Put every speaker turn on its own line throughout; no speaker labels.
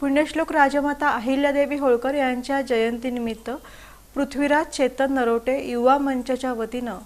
पुण्यश्लोक राजमाता अहिल्यादेवी होळकर यांच्या जयंतीनिमित्त पृथ्वीराज चेतन नरोटे युवा मंचच्या वतीनं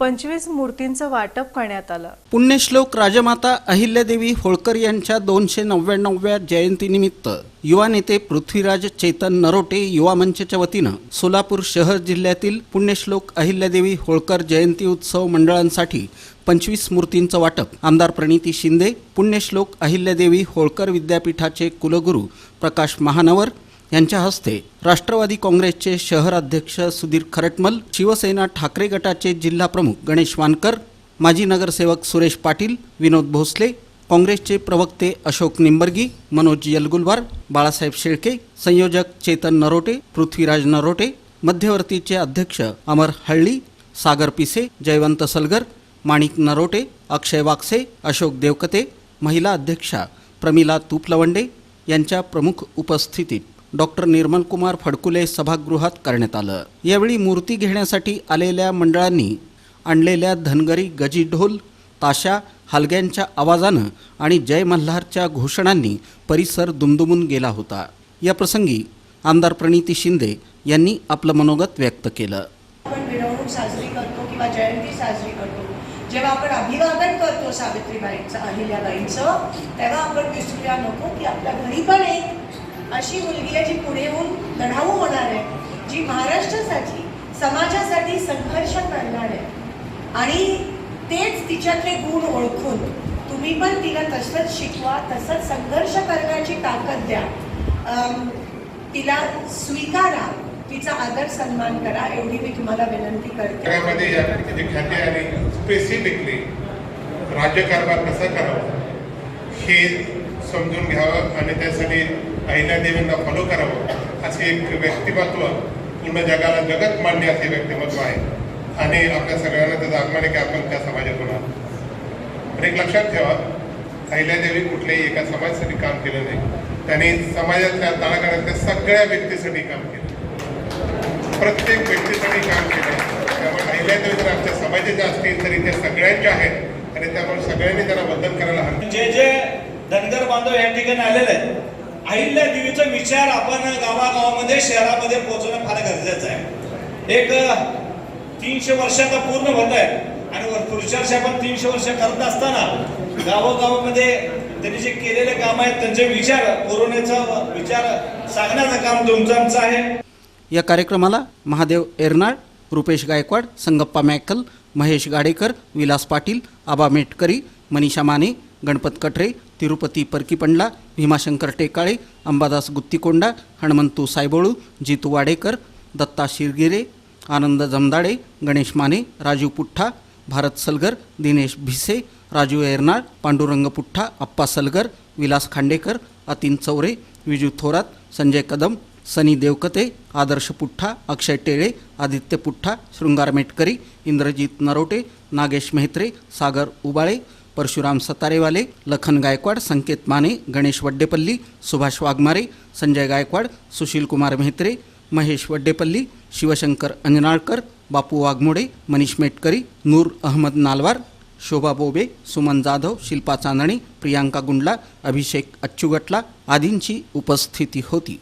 पंचवीस मूर्तींचं वाटप करण्यात आलं.
पुण्यश्लोक राजमाता अहिल्यादेवी होळकर यांच्या दोनशे नव्याण्णव्या जयंतीनिमित्त युवा नेते पृथ्वीराज चेतन नरोटे युवा मंचच्या वतीनं सोलापूर शहर जिल्ह्यातील पुण्यश्लोक अहिल्यादेवी होळकर जयंती उत्सव मंडळांसाठी पंचवीस मूर्तींचं वाटप. आमदार प्रणिती शिंदे पुण्यश्लोक अहिल्यादेवी होळकर विद्यापीठाचे कुलगुरू प्रकाश महानवर यांच्या हस्ते राष्ट्रवादी काँग्रेसचे शहर अध्यक्ष सुधीर खरटमल शिवसेना ठाकरे गटाचे जिल्हा प्रमुख गणेश वानकर माजी नगरसेवक सुरेश पाटील विनोद भोसले काँग्रेसचे प्रवक्ते अशोक निंबर्गी मनोज यलगुलवार बाळासाहेब शेळके संयोजक चेतन नरोटे पृथ्वीराज नरोटे मध्यवर्तीचे अध्यक्ष अमर हळ्ळी सागर पिसे जयवंत सलगर माणिक नरोटे अक्षय वाक्से अशोक देवकते महिला अध्यक्षा प्रमिला तुपलवंडे यांच्या प्रमुख उपस्थितीत डॉक्टर निर्मलकुमार फडकुले सभागृहात करण्यात आलं. यावेळी मूर्ती घेण्यासाठी आलेल्या मंडळांनी आणलेल्या धनगरी गजी ढोल ताशा हलग्यांच्या आवाजानं आणि जय मल्हारच्या घोषणांनी परिसर दुमदुमून गेला होता. या प्रसंगी आमदार प्रणिती शिंदे यांनी आपलं मनोगत व्यक्त केलं.
आपण मिरवणूक साजरी करतो किंवा जयंती साजरी करतो जेव्हा आपण अभिवादन करतो सावित्रीबाईंचं अहिल्याबाईंचं तेव्हा आपण विसरूया नको की आपल्या घरी पण एक अशी मुलगी आहे जी पुढे येऊन लढाऊ होणार आहे जी महाराष्ट्रासाठी समाजासाठी संघर्ष करणार आहे. आणि तेच तिच्यातले गुण ओळखून तुम्ही पण तिला तसंच शिकवा तसंच संघर्ष करण्याची ताकद द्या. तिला स्वीकारा तिचा आदर सन्मान करा एवढी मी तुम्हाला विनंती करते.
आणि स्पेसिफिकली राज्यकारभार कसा करावा हे समजून घ्यावं आणि त्यासाठी अहिल्यादेवींना फॉलो करावं असे एक व्यक्तिमत्व पूर्ण जगाला जगत मान्य असे व्यक्तिमत्व आहे. आणि आपल्या सगळ्यांना त्याचं आगमन आहे की आपण त्या समाजातून आहोत पण एक लक्षात ठेवा अहिल्यादेवी कुठल्याही एका समाजासाठी काम केलं नाही. त्यांनी समाजातल्या तळागाळातल्या सगळ्या व्यक्तीसाठी काम केलं. प्रत्येक व्यक्तीसाठी काम केलं. त्यामुळे अहिल्यादेवी जर आमच्या समाजाच्या असतील तरी त्या सगळ्यांच्या आहेत आणि त्यामुळे सगळ्यांनी त्यांना वंदन करायला हवं.
जे जे धनगर बांधव या ठिकाणी आलेले आहेत. अहिल्या देवीचा विचार आपण गावागावामध्ये शहरामध्ये पोहोचवणं फार गरजेचं आहे. एक तीनशे वर्षाचा पूर्ण होत आहे. आणि वर- आपण तीनशे वर्ष करत असताना गावोगावामध्ये त्यांनी जे केलेले काम आहेत त्यांचे विचार कोरोनाचा विचार सांगण्याचं काम तुमचं आमचं आहे.
या कार्यक्रमाला महादेव एरनाळ रुपेश गायकवाड संगप्पा मॅकल महेश गाडेकर विलास पाटील आबा मेटकरी मनीषा माने गणपत कटरे तिरुपती परकीपंडला भीमाशंकर टेकाळे अंबादास गुत्तीकोंडा हणमंतू सायबोळू जितू वाडेकर दत्ता शिरगिरे आनंद जमदाडे गणेश माने राजू पुठ्ठा भारत सलगर दिनेश भिसे राजू एरनाळ पांडुरंग पुठ्ठा अप्पा सलगर विलास खांडेकर अतीन चौरे विजू थोरात संजय कदम सनी देवकते आदर्श पुठ्ठा अक्षय टेळे आदित्य पुठ्ठा शृंगार मेटकरी इंद्रजित नरोटे नागेश मेहत्रे सागर उबाळे परशुराम सतारेवाले लखन गायकवाड संकेत माने गणेश वड्डेपल्ली सुभाष वाघमारे संजय गायकवाड सुशील कुमार मेहत्रे महेश वड्डेपल्ली शिवशंकर अंजनाळकर बापू वाघमोडे मनीष मेटकरी नूर अहमद नालवार शोभा बोबे सुमन जाधव शिल्पा चांदणे प्रियांका गुंडला अभिषेक अच्चुगटला आदींची उपस्थिती होती.